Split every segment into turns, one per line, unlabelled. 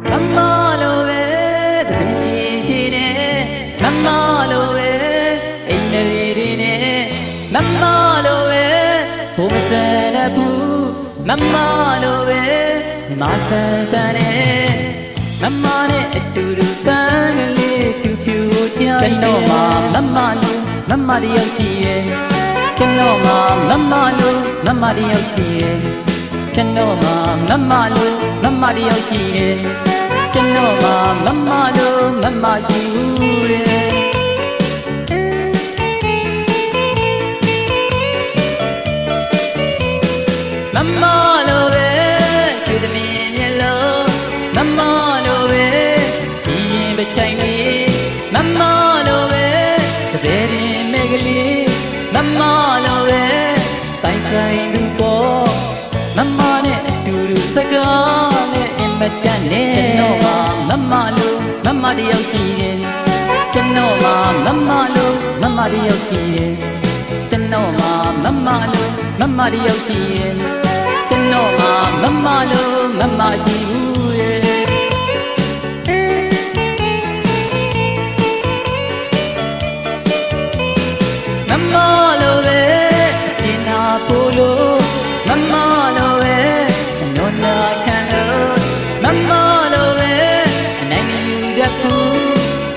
မမလိုပဲတပင်ရှိရှိနဲ့မမလိုပဲအိမ်လေးတွေနဲ့မမလိုပဲဘုံစံတဲ့ဘူးမမလိုပဲမဆန်းဆန်းနဲ့မမနဲ့အတူတူပန်းကလေးချူချူကြိုင်ကျွန်တော်မှမမလိုမမတယောက်ရှိရဲ့ကျွန်တော်မှမမလိုမမတယောက်ရှိရဲ့ ကျွန်တော်မှမမလိုမမတယောက်ရှိရဲ့ကျွန်တော်မှမမလိုမမရှိဘူးတဲ့မမ တယောက်ရှိတယ်ကျွန်တော်မှမမလိုမမတယောက်ရှိတယ်ကျွန်တော်မှမမလိုမမတယောက်ရှိတယ်ကျွန်တော်မှမမလိုမမရှိဘူး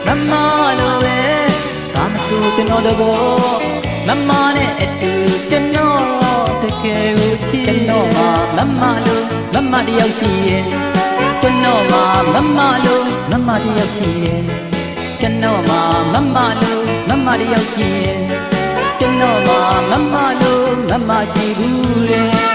မမလိုပဲဘာမဆိုကျွန်တော်တော့မမနဲ့အတူကျွန်တော်တကယ်ကိုချစ်ကျွန်တော်မှမမလိုမမတယောက်ရှိရဲ့ကျွန်တော်မှမမလိုမမတယောက်ရှိရဲ့ကျွန်တော်မှမမလိုမမတယောက်ရှိရဲ့ကျွန်တော်မှမမလိုမမရှိဘူးလေ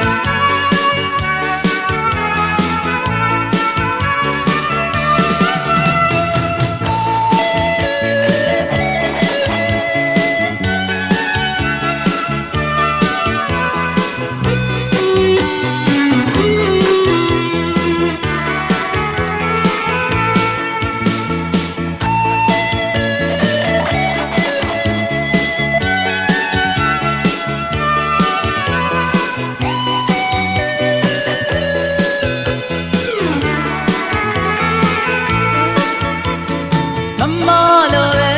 လိုပဲ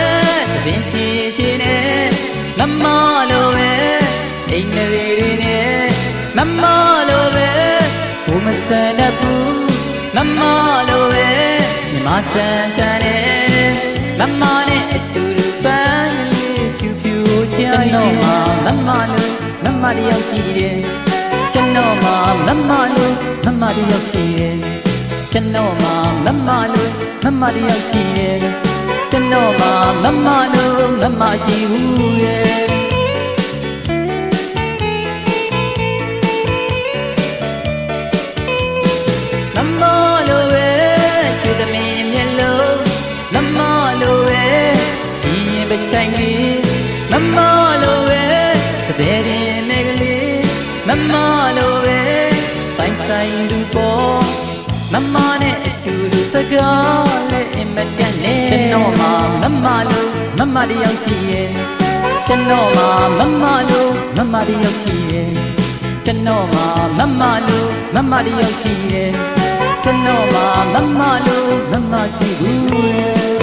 သပင်ရှိရှိနဲ့မမလိုပဲအိမ်လေးတွေနဲ့မမလိုပဲဘုမဆန်တတ်ဘူးမမလိုပဲမြမဆန်ဆန်နဲ့မမနဲ့အတူတူပန်းလေးဖြူဖြူချာကျွန်တော်မှမမလိုမမတယောက်ရှိတယ်ကျွန်တော်မှမမလိုမမတယောက်ရှိတယ်ကျွန်တော်မှမမလိုမမတယောက်ရှိတယ် ကျွန်တော်မှမမလိုမမရှိဘူးရဲ့မမလိုပဲချူသမီးမျက်လုံးမမလိုပဲချီရင်ပချိုင်လေးမမလိုပဲသတဲ့ရင်နဲ့ကလေးမမလိုပဲဆိုင်ဆိုင်လူပေါ်မမနဲ့အတူတူစကားနဲ့အ င်မတန်နဲ့ကျွန်တော်မှမမလိုမမတယောက်ရှိရဲ့ကျွန်တော်မှမမလိုမမတယောက်ရှိရဲ့ကျွန်တော်မှမမလိုမမတယောက်ရှိရဲ့ကျွန်တော်မှမမလိုမမရှိဘူးရဲ့